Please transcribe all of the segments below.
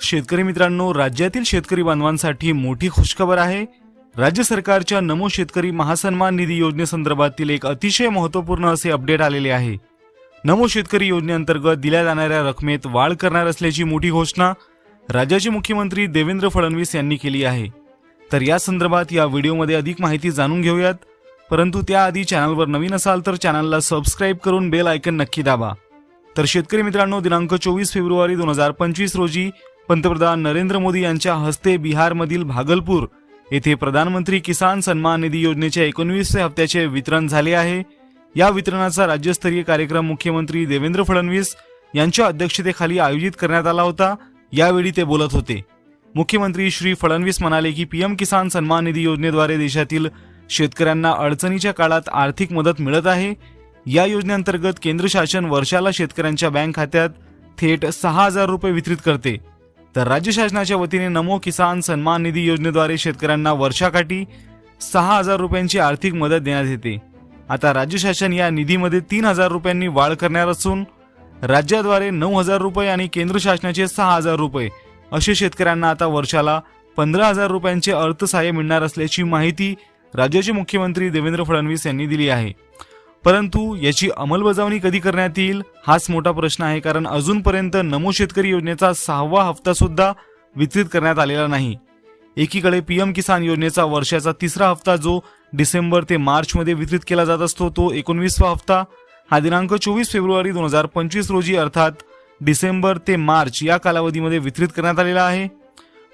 शेतकरी मित्रांनो राज्यातील शेतकरी बांधवांसाठी मोठी खुशखबर आहे. राज्य सरकारच्या नमो शेतकरी महासन्मान निधी योजनेसंदर्भातील एक अतिशय महत्त्वपूर्ण असे अपडेट आलेले आहे. नमो शेतकरी योजनेअंतर्गत दिल्या जाणाऱ्या रकमेत वाढ करणार असल्याची मोठी घोषणा राज्याचे मुख्यमंत्री देवेंद्र फडणवीस यांनी केली आहे. तर या संदर्भात या व्हिडिओमध्ये अधिक माहिती जाणून घेऊयात. परंतु त्याआधी चॅनलवर नवीन असाल तर चॅनलला सबस्क्राईब करून बेल आयकन नक्की दाबा. तर शेतकरी मित्रांनो दिनांक चोवीस फेब्रुवारी दोन हजार पंचवीस रोजी पंतप्रधान नरेंद्र मोदी यांच्या हस्ते बिहारमधील भागलपूर येथे प्रधानमंत्री किसान सन्मान निधी योजनेच्या एकोणवीसव्या हप्त्याचे वितरण झाले आहे. या वितरणाचा राज्यस्तरीय कार्यक्रम मुख्यमंत्री देवेंद्र फडणवीस यांच्या अध्यक्षतेखाली आयोजित करण्यात आला होता. यावेळी ते बोलत होते. मुख्यमंत्री श्री फडणवीस म्हणाले की पीएम किसान सन्मान निधी योजनेद्वारे देशातील शेतकऱ्यांना अडचणीच्या काळात आर्थिक मदत मिळत आहे. या योजनेअंतर्गत केंद्र शासन वर्षाला शेतकऱ्यांच्या बँक खात्यात थेट सहा हजार रुपये वितरित करते. तर राज्य शासनाच्या वतीने नमो किसान सन्मान निधी योजनेद्वारे शेतकऱ्यांना वर्षाकाठी सहा हजार रुपयांची आर्थिक मदत देण्यात येते. आता राज्य शासन या निधीमध्ये तीन हजार रुपयांनी वाढ करणार असून राज्याद्वारे नऊ हजार रुपये आणि केंद्र शासनाचे सहा हजार रुपये असे शेतकऱ्यांना आता वर्षाला पंधरा हजार रुपयांचे अर्थसहाय्य मिळणार असल्याची माहिती राज्याचे मुख्यमंत्री देवेंद्र फडणवीस यांनी दिली आहे. परंतु याची अंमलबजावणी कधी करण्यात येईल हाच मोठा प्रश्न आहे कारण अजूनपर्यंत नमो शेतकरी योजनेचा सहावा हप्ता सुद्धा वितरित करण्यात आलेला नाही. एकीकडे पीएम किसान योजनेचा वर्षाचा तिसरा हप्ता जो डिसेंबर ते मार्चमध्ये वितरित केला जात असतो तो एकोणवीसवा हप्ता. हा दिनांक चोवीस फेब्रुवारी दोन हजार पंचवीस रोजी अर्थात डिसेंबर ते मार्च या कालावधीमध्ये वितरित करण्यात आलेला आहे.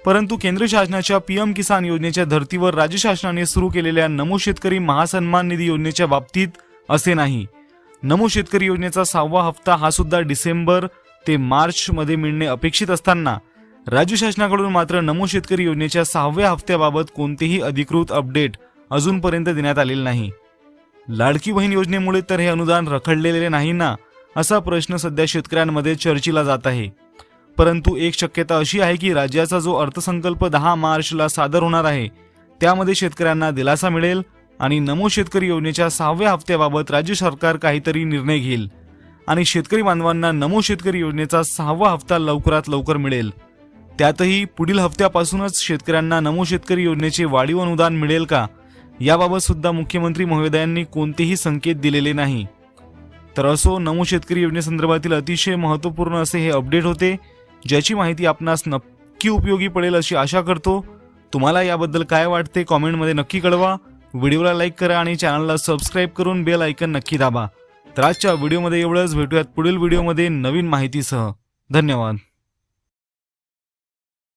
परंतु केंद्र शासनाच्या पीएम किसान योजनेच्या धर्तीवर राज्य शासनाने सुरू केलेल्या नमो शेतकरी महासन्मान निधी योजनेच्या बाबतीत असे नाही. नमो शेतकरी योजनेचा सहावा हप्ता हा सुद्धा डिसेंबर ते मार्च मध्ये मिळणे अपेक्षित असताना राज्य शासनाकडून मात्र नमो शेतकरी योजनेच्या सहाव्या हप्त्याबाबत कोणतेही अधिकृत अपडेट अजूनपर्यंत देण्यात आलेले नाही. लाडकी बहीण योजनेमुळे तर हे अनुदान रखडलेले नाही ना असा प्रश्न सध्या शेतकऱ्यांमध्ये चर्चेला जात आहे. परंतु एक शक्यता अशी आहे की राज्याचा जो अर्थसंकल्प दहा मार्चला सादर होणार आहे त्यामध्ये शेतकऱ्यांना दिलासा मिळेल आणि नमो शेतकरी योजनेच्या सहाव्या हप्त्याबाबत राज्य सरकार काहीतरी निर्णय घेईल. आणि शेतकरी बांधवांना नमो शेतकरी योजनेचा सहावा हप्ता लवकरात लवकर मिळेल. त्यातही पुढील हप्त्यापासूनच शेतकऱ्यांना नमो शेतकरी योजनेचे वाढीव अनुदान मिळेल का? याबाबत सुद्धा मुख्यमंत्री महोदयांनी कोणतेही संकेत दिलेले नाही. तर असो नमो शेतकरी योजनेसंदर्भातील अतिशय महत्त्वपूर्ण असे हे अपडेट होते ज्याची माहिती आपणास नक्की उपयोगी पडेल अशी आशा करतो. तुम्हाला याबद्दल काय वाटते कॉमेंटमध्ये नक्की कळवा. व्हिडिओला लाईक करा आणि चॅनलला सबस्क्राईब करून बेल ऐकन नक्की दाबा. तर आजच्या व्हिडिओमध्ये एवढंच. भेटूयात पुढील व्हिडिओमध्ये नवीन माहितीसह. धन्यवाद.